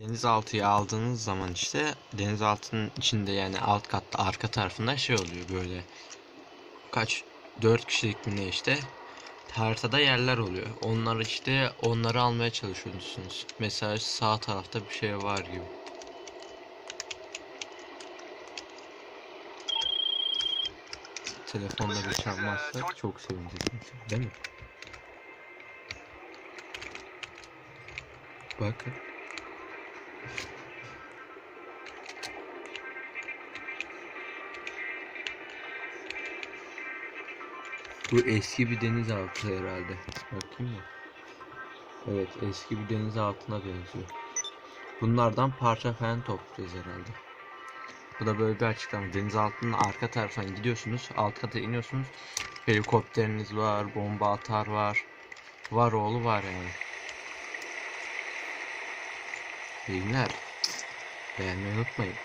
Denizaltıyı aldığınız zaman işte denizaltının içinde yani alt katta arka tarafında şey oluyor böyle kaç 4 kişilik mi işte haritada yerler oluyor. Onlar işte onları almaya çalışıyorsunuz. Mesela sağ tarafta bir şey var gibi. Telefonları çalmazsa çok sevineceğim. Değil mi? Bakın. Bu eski bir denizaltı herhalde. Bakayım mı? Evet eski bir denizaltına benziyor. Bunlardan parça falan toplayacağız herhalde. Bu da böyle bir açıklama. Denizaltının arka tarafına gidiyorsunuz. Alt kata iniyorsunuz. Helikopteriniz var. Bomba atar var. Var oğlu var yani. Günler. Beğenmeyi unutmayın.